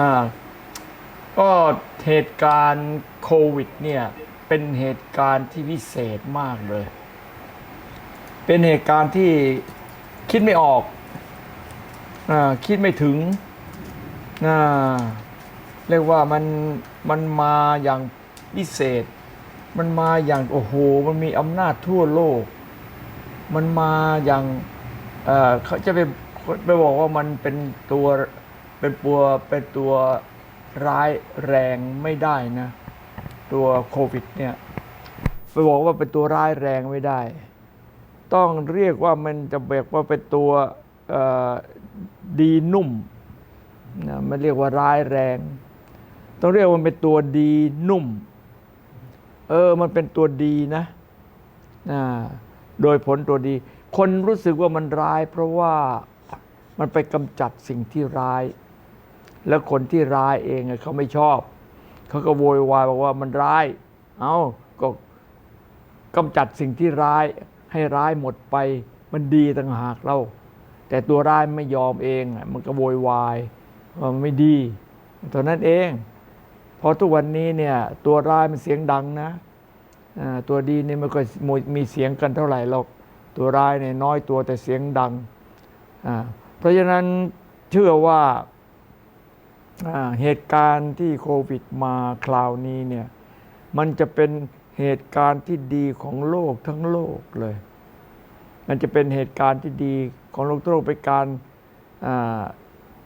อ่าก็เหตุการณ์โควิดเนี่ยเป็นเหตุการณ์ที่พิเศษมากเลย เป็นเหตุการณ์ที่คิดไม่ออกอาคิดไม่ถึงอ่าเรียกว่ามันมันมาอย่างพิเศษ มันมาอย่างโอ้โห มันมีอำนาจทั่วโลก มันมาอย่างอ่อเขาจะไปไปบอกว่ามันเป็นตัว เป็นตัวเป็นตัวร้ายแรงไม่ได้นะ ตัวโควิดเนี่ยไปบอกว่าเป็นตัวร้ายแรงไม่ได้ ต้องเรียกว่ามันจะเบกว่าเป็นตัวดีนุ่มนะไม่เรียกว่าร้ายแรง ต้องเรียกว่าเป็นตัวดีนุ่ม เออมันเป็นตัวดีนะนะโดยผลตัวดี คนรู้สึกว่ามันร้าย เพราะว่ามันไปกำจัดสิ่งที่ร้าย แล้วคนที่ร้ายเองเขาไม่ชอบ เขาก็โวยวายบอกว่ามันร้าย เอาก็กำจัดสิ่งที่ร้ายให้ร้ายหมดไป มันดีต่างหากเรา แต่ตัวร้ายไม่ยอมเอง มันก็โวยวายว่ามันไม่ดีเท่านั้นเองพอทุกวันนี้เนี่ย ตัวร้ายมันเสียงดังนะตัวดีนี่ไม่ค่อยมีเสียงกันเท่าไหร่หรอก ตัวร้ายเนี่ยน้อยตัวแต่เสียงดัง เพราะฉะนั้นเชื่อว่า เหตุการณ์ที่โควิดมาคราวนี้เนี่ยมันจะเป็นเหตุการณ์ที่ดีของโลกทั้งโลกเลย มันจะเป็นเหตุการณ์ที่ดีของโลกทั้งโลกเป็นการ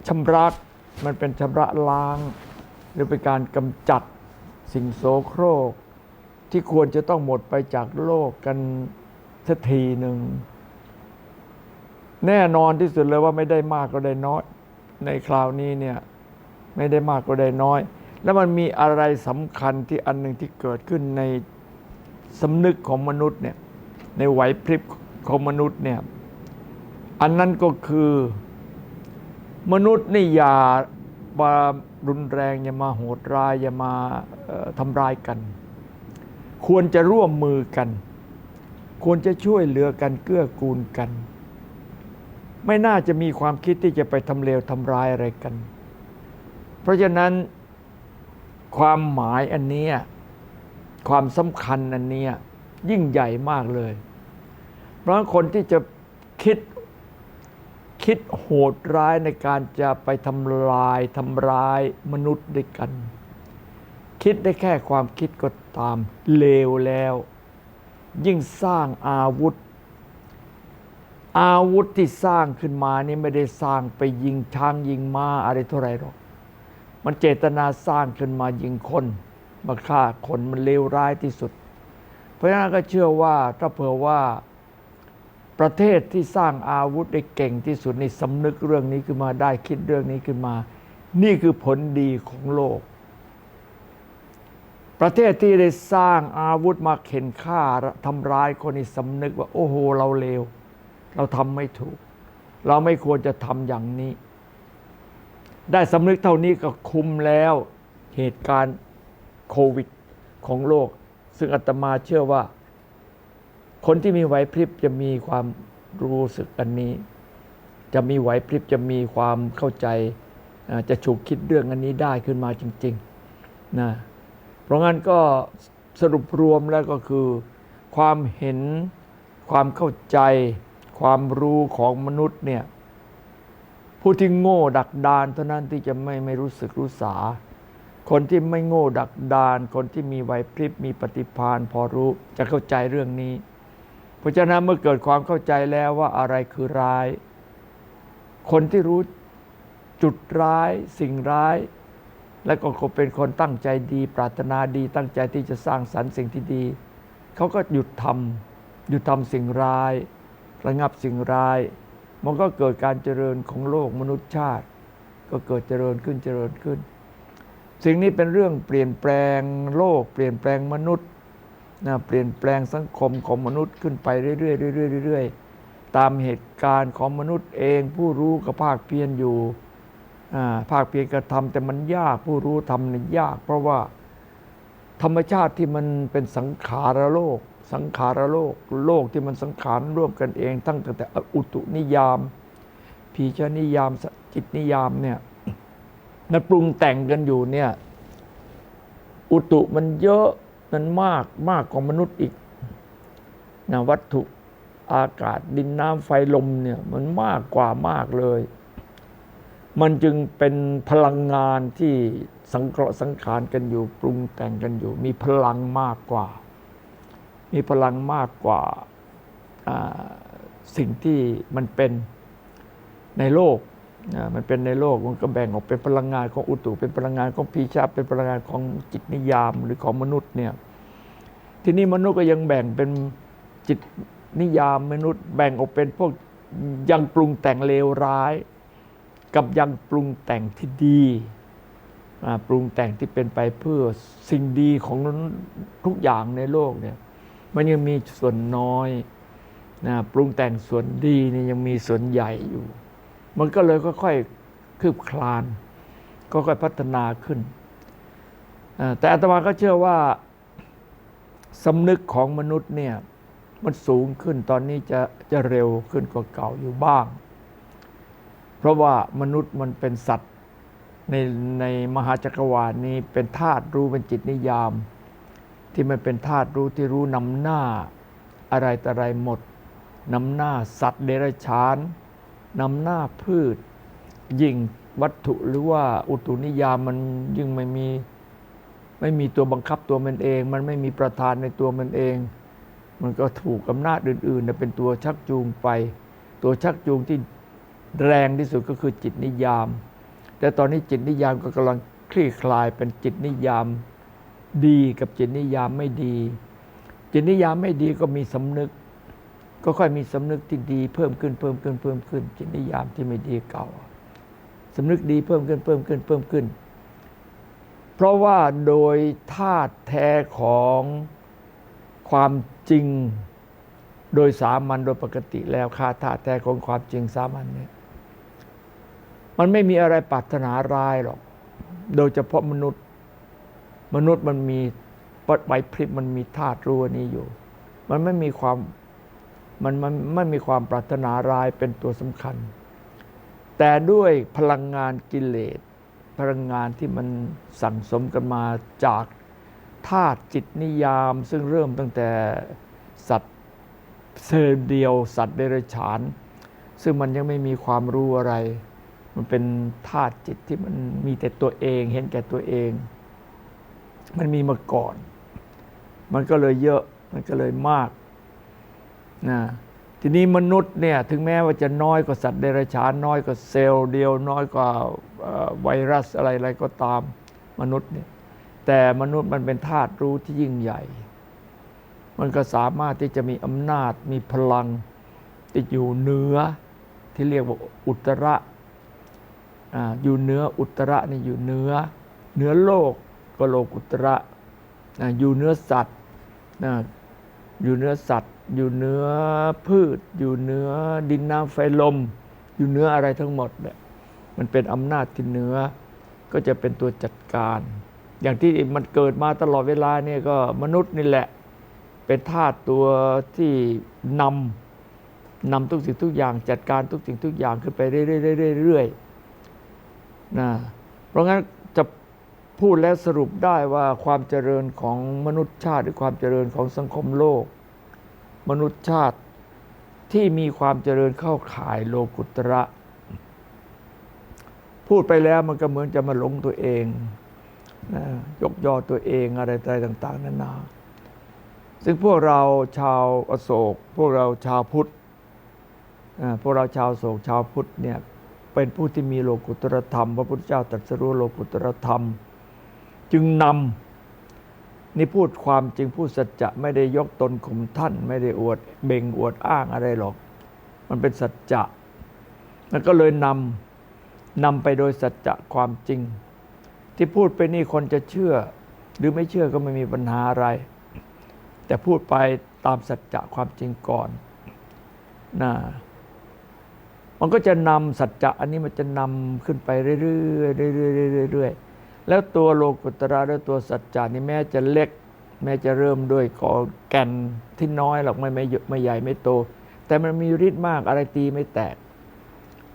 ชำระมันเป็นชำระล้าง หรือเป็นการกำจัดสิ่งโสโครก ที่ควรจะต้องหมดไปจากโลกกันสักทีหนึ่ง แน่นอนที่สุดเลยว่าไม่ได้มากก็ได้น้อย ในคราวนี้เนี่ย ไม่ได้มากก็ได้น้อย แล้วมันมีอะไรสำคัญที่อันหนึ่งที่เกิดขึ้นในสำนึกของมนุษย์เนี่ยในไหวพริบของมนุษย์เนี่ยอันนั้นก็คือ มนุษย์นี่อย่ามารุนแรงอย่ามาโหดร้ายอย่ามาทำร้ายกัน ควรจะร่วมมือกัน ควรจะช่วยเหลือกันเกื้อกูลกัน ไม่น่าจะมีความคิดที่จะไปทำเลวทำร้ายอะไรกัน เพราะฉะนั้นความหมายอันนี้ความสำคัญอันนี้ยิ่งใหญ่มากเลย เพราะคนที่จะคิดคิดโหดร้ายในการจะไปทำลายทำร้ายมนุษย์ด้วยกัน คิดได้แค่ความคิดก็ตามเลวแล้ว ยิ่งสร้างอาวุธ อาวุธที่สร้างขึ้นมานี่ไม่ได้สร้างไปยิงช้างยิงม้าอะไรเท่าไรหรอก มันเจตนาสร้างขึ้นมายิงคน มาฆ่าคนมันเลวร้ายที่สุด เพราะฉะนั้นก็เชื่อว่าถ้าเผื่อว่าประเทศที่สร้างอาวุธได้เก่งที่สุดในสำนึกเรื่องนี้ขึ้นมาได้คิดเรื่องนี้ขึ้นมา นี่คือผลดีของโลก ประเทศที่ได้สร้างอาวุธมาเข็นฆ่าทำร้ายคนนี่สำนึกว่า โอ้โห เราเลว เราทำไม่ถูก เราไม่ควรจะทำอย่างนี้ ได้สำนึกเท่านี้ก็คุมแล้วเหตุการณ์โควิดของโลก ซึ่งอาตมาเชื่อว่า คนที่มีไหวพริบจะมีความรู้สึกอันนี้ จะมีไหวพริบจะมีความเข้าใจ จะฉุกคิดเรื่องอันนี้ได้ขึ้นมาจริงๆนะเพราะงั้นก็สรุปรวมแล้วก็คือ ความเห็นความเข้าใจ ความรู้ของมนุษย์เนี่ย ผู้ที่โง่ดักดานเท่านั้นที่จะไม่ไม่รู้สึกรู้สา คนที่ไม่โง่ดักดาน คนที่มีไหวพริบมีปฏิภาณพอรู้จะเข้าใจเรื่องนี้ เพราะฉะนั้นเมื่อเกิดความเข้าใจแล้วว่าอะไรคือร้าย คนที่รู้จุดร้าย สิ่งร้าย และก็เป็นคนตั้งใจดี ปรารถนาดีตั้งใจที่จะสร้างสรรค์สิ่งที่ดี เขาก็หยุดทำหยุดทำสิ่งร้าย ระงับสิ่งร้าย มันก็เกิดการเจริญของโลกมนุษยชาติ ก็เกิดเจริญขึ้นเจริญขึ้น สิ่งนี้เป็นเรื่องเปลี่ยนแปลงโลก เปลี่ยนแปลงมนุษย์นะเปลี่ยนแปลงสังคมของมนุษย์ขึ้นไปเรื่อยๆเรื่อยๆเรื่อยๆตามเหตุการณ์ของมนุษย์เองผู้รู้ก็ภาคเพียรอยู่อ่าภาคเพียรกระทำแต่มันยากผู้รู้ทำเนี่ยยาก เพราะว่าธรรมชาติที่มันเป็นสังขารโลก สังขารโลก โลกที่มันสังขารร่วมกันเอง ตั้งแต่อุตุนิยาม พีชนิยามจิตนิยามเนี่ยมันปรุงแต่งกันอยู่เนี่ย อุตุมันเยอะมันมากมากกว่ามนุษย์อีกนะวัตถุอากาศดินน้ำไฟลมเนี่ยมันมากกว่ามากเลย มันจึงเป็นพลังงานที่สังเคราะห์สังขารกันอยู่ ปรุงแต่งกันอยู่ มีพลังมากกว่า มีพลังมากกว่าสิ่งที่มันเป็นในโลกมันเป็นในโลกมันก็แบ่งออกเป็นพลังงานของอุตุเป็นพลังงานของพีชาเป็นพลังงานของจิตนิยามหรือของมนุษย์เนี่ยทีนี้มนุษย์ก็ยังแบ่งเป็นจิตนิยามมนุษย์ แบ่งออกเป็นพวกยังปรุงแต่งเลวร้าย กับยังปรุงแต่งที่ดีปรุงแต่งที่เป็นไปเพื่อสิ่งดีของทุกอย่างในโลกเนี่ย มันยังมีส่วนน้อยนะปรุงแต่งส่วนดีนี่ยังมีส่วนใหญ่อยู่ มันก็เลยค่อยๆคืบคลานก็ค่อยพัฒนาขึ้น แต่อาตมาก็เชื่อว่าสำนึกของมนุษย์เนี่ยมันสูงขึ้นตอนนี้จะจะเร็วขึ้นกว่าเก่าอยู่บ้าง เพราะว่ามนุษย์มันเป็นสัตว์ในในมหาจักรวาลนี้เป็นธาตุรู้เป็นจิตนิยาม ที่มันเป็นธาตุรู้ที่รู้นำหน้าอะไรแต่อะไรหมดนำหน้าสัตว์เดรัจฉานนำหน้าพืช ยิ่งวัตถุหรือว่าอุตุนิยามมันยิ่งไม่มีไม่มีตัวบังคับตัวมันเอง มันไม่มีประธานในตัวมันเอง มันก็ถูกอำนาจอื่นๆเป็นตัวชักจูงไป ตัวชักจูงที่แรงที่สุดก็คือจิตนิยาม แต่ตอนนี้จิตนิยามก็กำลังคลี่คลายเป็นจิตนิยาม ดีกับจิตนิยามไม่ดี จิตนิยามไม่ดีก็มีสำนึก ก็ค่อยมีสำนึกที่ดี เพิ่มขึ้นเพิ่มขึ้นเพิ่มขึ้น จิตนิยามที่ไม่ดีเก่าสำนึกดีเพิ่มขึ้นเพิ่มขึ้นเพิ่มขึ้น เพราะว่าโดยธาตุแท้ของความจริง โดยสามัญโดยปกติแล้วค่าธาตุแท้ของความจริงสามัญเนี่ยมันไม่มีอะไรปรารถนาร้ายหรอก โดยเฉพาะมนุษย์ มนุษย์มันมีปัดไหวพริบมันมีธาตุรู้นี้อยู่ มันไม่มีความมันมันไม่มีความปรารถนาร้ายเป็นตัวสำคัญ แต่ด้วยพลังงานกิเลสพลังงานที่มันสั่งสมกันมาจากธาตุจิตนิยาม ซึ่งเริ่มตั้งแต่สัตว์เซลล์เดียว สัตว์เดรัจฉาน ซึ่งมันยังไม่มีความรู้อะไร มันเป็นธาตุจิตที่มันมีแต่ตัวเอง เห็นแก่ตัวเอง มันมีมาก่อน มันก็เลยเยอะ มันก็เลยมากนะทีนี้มนุษย์เนี่ยถึงแม้ว่าจะน้อยกว่าสัตว์เดรัจฉานน้อยกว่าเซลล์เดียว น้อยกว่าไวรัสอะไรอะไรก็ตามมนุษย์เนี่ยแต่มนุษย์มันเป็นธาตุรู้ที่ยิ่งใหญ่ มันก็สามารถที่จะมีอำนาจมีพลังที่อยู่เหนือที่เรียกว่าอุตระอ่าอยู่เหนืออุตระนี่อยู่เหนือเหนือโลก ก็โลกุตระอ่าอยู่เนื้อสัตว์นะอยู่เนื้อสัตว์ อยู่เนื้อพืช อยู่เนื้อดินน้ำไฟลม อยู่เนื้ออะไรทั้งหมดเนี่ยมันเป็นอำนาจที่เนื้อก็จะเป็นตัวจัดการ อย่างที่มันเกิดมาตลอดเวลาเนี่ยก็มนุษย์นี่แหละ เป็นธาตุตัวที่นำนำทุกสิ่งทุกอย่างจัดการทุกสิ่งทุกอย่างขึ้นไปเรื่อยๆเรื่อยๆนะเพราะงั้น พูดและสรุปได้ว่าความเจริญของมนุษยชาติหรือความเจริญของสังคมโลก มนุษยชาติที่มีความเจริญเข้าข่ายโลกุตระ พูดไปแล้วมันก็เหมือนจะมาหลงตัวเองนะยกยอตัวเองอะไรอะไรต่าง ๆนานา ซึ่งพวกเราชาวอโศก พวกเราชาวพุทธพวกเราชาวโศกชาวพุทธเนี่ยเป็นผู้ที่มีโลกุตรธรรม พระพุทธเจ้าตรัสรู้โลกุตรธรรม จึงนำนี่พูดความจริงพูดสัจจะไม่ได้ยกตนข่มท่าน ไม่ได้อวดเบ่งอวดอ้างอะไรหรอก มันเป็นสัจจะแล้วก็เลยนำนำไปโดยสัจจะความจริง ที่พูดไปนี่คนจะเชื่อ หรือไม่เชื่อก็ไม่มีปัญหาอะไร แต่พูดไปตามสัจจะความจริงก่อนนะมันก็จะนำสัจจะอันนี้มันจะนำขึ้นไปเรื่อยๆเรื่อยๆเรื่อยๆ แล้วตัวโลกุตระและตัวสัจจะนี่แม้จะเล็ก แม้จะเริ่มด้วยกอแก่นที่น้อยหรอกไม่ไม่ไม่ใหญ่ไม่โต แต่มันมีฤทธิ์มากอะไรตีไม่แตก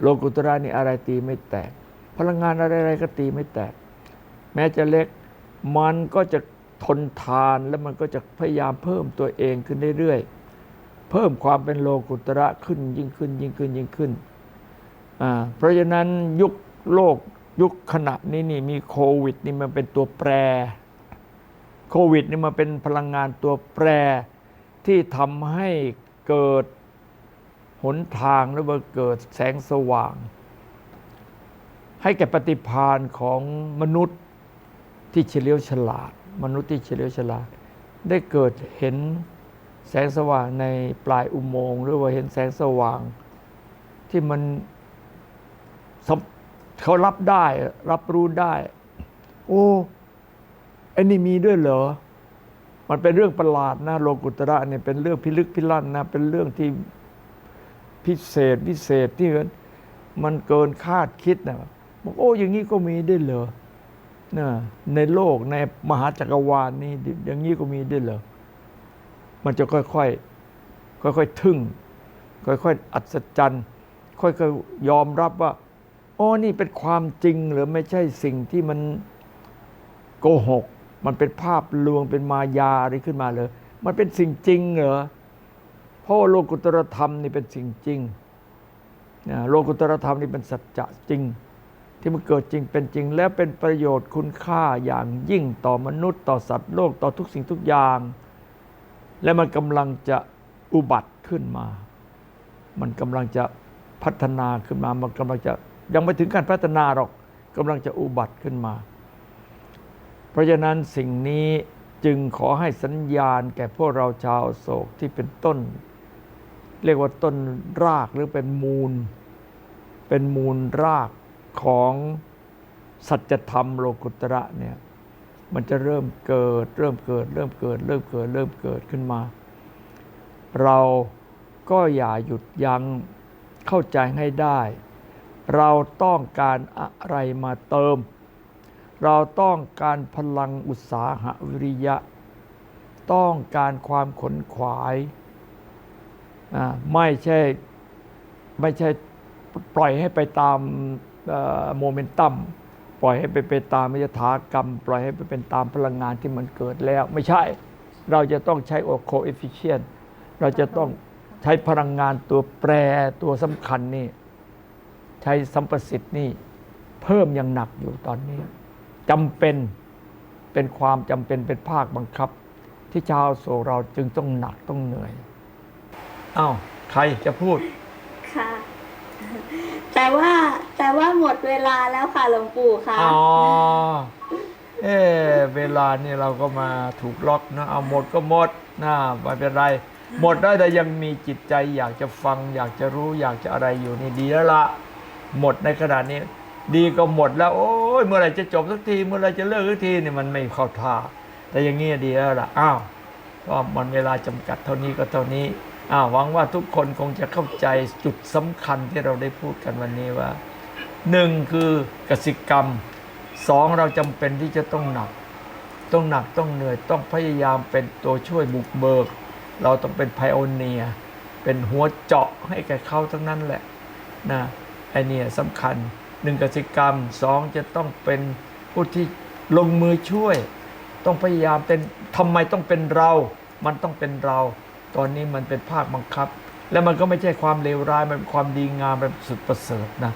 โลกุตระนี่อะไรตีไม่แตก พลังงานอะไรๆก็ตีไม่แตก แม้จะเล็กมันก็จะทนทานแล้วมันก็จะพยายามเพิ่มตัวเองขึ้นเรื่อยๆ เพิ่มความเป็นโลกุตระขึ้นยิ่งขึ้นยิ่งขึ้นยิ่งขึ้น เพราะฉะนั้นยุคโลก ยุคขณะนี้นี่มีโควิด นี่มันเป็นตัวแปร โควิด นี่มันเป็นพลังงานตัวแปรที่ทำให้เกิดหนทางหรือว่าเกิดแสงสว่าง ให้แก่ปฏิพานของมนุษย์ที่เฉลียวฉลาด มนุษย์ที่เฉลียวฉลาด ได้เกิดเห็นแสงสว่างในปลายอุโมงค์หรือว่าเห็นแสงสว่างที่มันสัม เขารับได้รับรู้ได้ โอ้ไอ้นี่มีด้วยเหรอ มันเป็นเรื่องประหลาดนะโลกุตระเนี่ยเป็นเรื่องพิลึกพิลั่นนะ เป็นเรื่องที่พิเศษพิเศษที่มันเกินคาดคิดนะบอกโอ้อย่างนี้ก็มีด้วยเหรอนะในโลกในมหาจักรวาลนี้อย่างนี้ก็มีด้วยเหรอ มันจะค่อยๆค่อยๆทึ่ง ค่อยๆอัศจรรย์ ค่อยๆยอมรับว่า โอ้นี่เป็นความจริงหรือไม่ใช่สิ่งที่มันโกหก มันเป็นภาพลวงเป็นมายาอะไรขึ้นมาเลยมันเป็นสิ่งจริงเหรอเพราะว่าโลกุตรธรรมนี่เป็นสิ่งจริงนะโลกุตรธรรมนี่เป็นสัจจะจริง ที่มันเกิดจริงเป็นจริง และเป็นประโยชน์คุณค่าอย่างยิ่งต่อมนุษย์ ต่อสัตว์โลกต่อทุกสิ่งทุกอย่าง และมันกำลังจะอุบัติขึ้นมา มันกำลังจะพัฒนาขึ้นมา มันกำลังจะ ยังไม่ถึงการพัฒนาหรอกกำลังจะอุบัติขึ้นมา เพราะฉะนั้นสิ่งนี้จึงขอให้สัญญาณแก่พวกเราชาวโศกที่เป็นต้น เรียกว่าต้นรากหรือเป็นมูล เป็นมูลรากของสัจธรรมโลกุตระเนี่ยมันจะเริ่มเกิด เริ่มเกิด เริ่มเกิด เริ่มเกิด เริ่มเกิดขึ้นมา เราก็อย่าหยุดยัง้งเข้าใจให้ได้ เราต้องการอะไรมาเติม เราต้องการพลังอุตสาหะวิริยะ ต้องการความขนขวาย ไม่ใช่ไม่ใช่ปล่อยให้ไปตามโมเมนตัมปล่อยให้ไปไปตามมิยถากรรม ปล่อยให้ไปเป็นตามพลังงานที่มันเกิดแล้ว ไม่ใช่เราจะต้องใช้โอโคเอฟฟิเชนเราจะต้องใช้พลังงานตัวแปรตัวสำคัญนี่ ใช้สัมประสิทธิ์นี่เพิ่มอย่างหนักอยู่ตอนนี้จำเป็นเป็นความจำเป็นเป็นภาคบังคับ ที่ชาวโซเราจึงต้องหนักต้องเหนื่อยอ้าวใครจะพูดค่ะแต่ว่าแต่ว่าหมดเวลาแล้วค่ะหลวงปู่ค่ะอ๋อเออเวลานี่เราก็มาถูกล็อกนะเอาหมดก็หมดนะไม่เป็นไร หมดได้แต่ยังมีจิตใจอยากจะฟัง อยากจะรู้อยากจะอะไรอยู่นี่ดีแล้วละ หมดในขนาดนี้ ดีก็หมดแล้ว โอ้ยเมื่อไรจะจบสักที เมื่อไรจะเลิกสักทีนี่มันไม่เข้าท่า แต่อย่างนี้ดีแล้วล่ะอ้าวก็มันเวลาจำกัดเท่านี้ก็เท่านี้อ้าวหวังว่าทุกคนคงจะเข้าใจจุดสำคัญที่เราได้พูดกันวันนี้ว่าหนึ่งคือกสิกรรมสองเราจำเป็นที่จะต้องหนัก ต้องหนักต้องเหนื่อยต้องพยายามเป็นตัวช่วยบุกเบิก เราต้องเป็นไพโอเนียเป็นหัวเจาะให้แก่เขาทั้งนั้นแหละนะ ไอเนี่ยสำคัญหนึ่งกสิกรรมสองจะต้องเป็นผู้ที่ลงมือช่วย ต้องพยายามเป็นทำไมต้องเป็นเรา มันต้องเป็นเรา ตอนนี้มันเป็นภาคบังคับ แล้วมันก็ไม่ใช่ความเลวร้ายมันเป็นความดีงามเป็นสุดประเสริฐนะ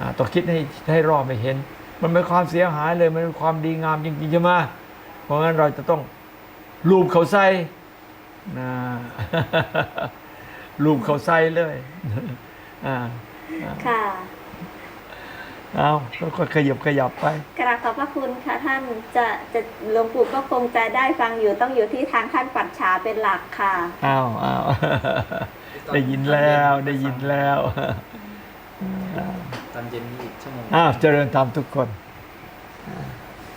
อ่าต้องคิดให้ให้รอบไม่เห็น มันเป็นความเสียหายเลยมันเป็นความดีงามจริงๆใช่ไหมเพราะงั้นเราจะต้องลูบเขาใส่นะลูบเขาใส่เลยอ่า ค่ะเอาก็ขยับขยับไปกราบขอบพระคุณค่ะท่านจะจะหลวงปู่ก็คงจะได้ฟังอยู่ต้องอยู่ที่ทางท่านปัจฉาเป็นหลักค่ะอ้าวอ้าวได้ยินแล้วได้ยินแล้วตอนเย็นนี้อีกชั่วโมงอ้าวเจริญธรรมทุกคน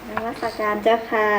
นมัสการเจ้าค่ะ